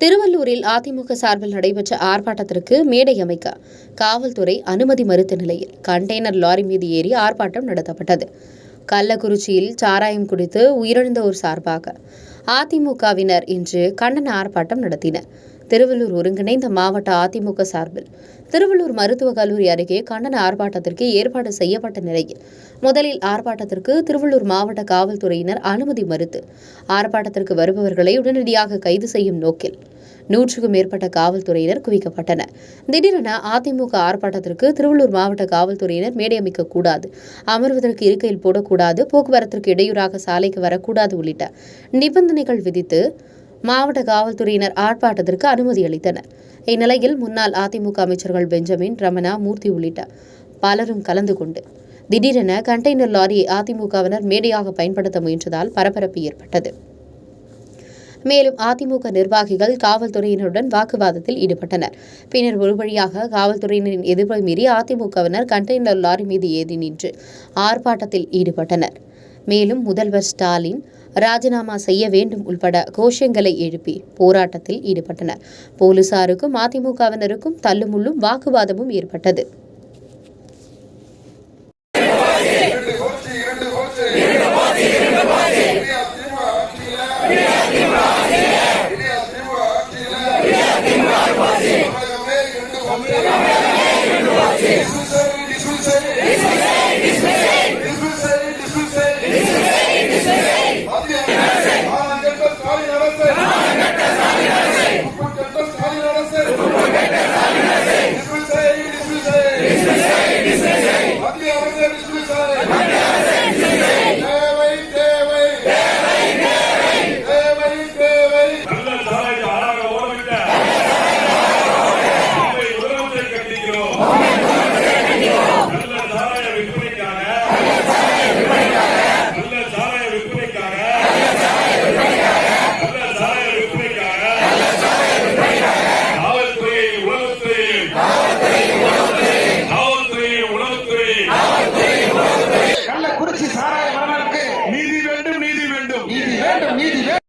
திருவள்ளூரில் அதிமுக சார்பில் நடைபெற்ற ஆர்ப்பாட்டத்திற்கு மேடை அமைக்க காவல்துறை அனுமதி மறுத்த நிலையில் கண்டெய்னர் லாரி மீது ஏறி ஆர்ப்பாட்டம் நடத்தப்பட்டது. கள்ளக்குறிச்சியில் சாராயம் குடித்து உயிரிழந்தோர் சார்பாக அதிமுகவினர் இன்று கண்டன ஆர்ப்பாட்டம் நடத்தினர். திருவள்ளூர் ஒருங்கிணைந்த மாவட்ட அதிமுக சார்பில் திருவள்ளூர் மருத்துவக் கல்லூரி அருகே கண்டன ஆர்ப்பாட்டத்திற்கு ஏற்பாடு செய்யப்பட்ட நிலையில் முதலில் ஆர்ப்பாட்டத்திற்கு திருவள்ளூர் மாவட்ட காவல்துறையினர் அனுமதி மறுத்து ஆர்ப்பாட்டத்திற்கு வருபவர்களை உடனடியாக கைது செய்யும் நோக்கில் நூற்றுக்கும் மேற்பட்ட காவல்துறையினர் குவிக்கப்பட்டனர். திடீரென அதிமுக ஆர்ப்பாட்டத்திற்கு திருவள்ளூர் மாவட்ட காவல்துறையினர் மேடை அமைக்க கூடாது அமர்வதற்கு இருக்கையில் போடக்கூடாது போக்குவரத்திற்கு இடையூறாக சாலைக்கு வரக்கூடாது உள்ளிட்ட நிபந்தனைகள் விதித்து மாவட்ட காவல்துறையினர் ஆர்ப்பாட்டத்திற்கு அனுமதி அளித்தனர். இந்நிலையில் முன்னாள் அதிமுக அமைச்சர்கள் பெஞ்சமின் ரமணா மூர்த்தி உள்ளிட்ட பலரும் கலந்து கொண்டு திடீரென கண்டெய்னர் லாரியை அதிமுகவினர் மேடையாக பயன்படுத்த முயன்றதால் பரபரப்பு ஏற்பட்டது. மேலும் அதிமுக நிர்வாகிகள் காவல்துறையினருடன் வாக்குவாதத்தில் ஈடுபட்டனர். பின்னர் ஒரு வழியாக காவல்துறையினரின் எதிர்ப்பை மீறி அதிமுகவினர் கண்டெய்னர் லாரி மீது ஏறி நின்று ஆர்ப்பாட்டத்தில் ஈடுபட்டனர். மேலும் முதல்வர் ஸ்டாலின் ராஜினாமா செய்ய வேண்டும் உள்பட கோஷங்களை எழுப்பி போராட்டத்தில் ஈடுபட்டனர். போலீசாருக்கும் அதிமுகவினருக்கும் தள்ளுமுள்ளும் வாக்குவாதமும் ஏற்பட்டது. வேண்டும் நீதி வேண்டும்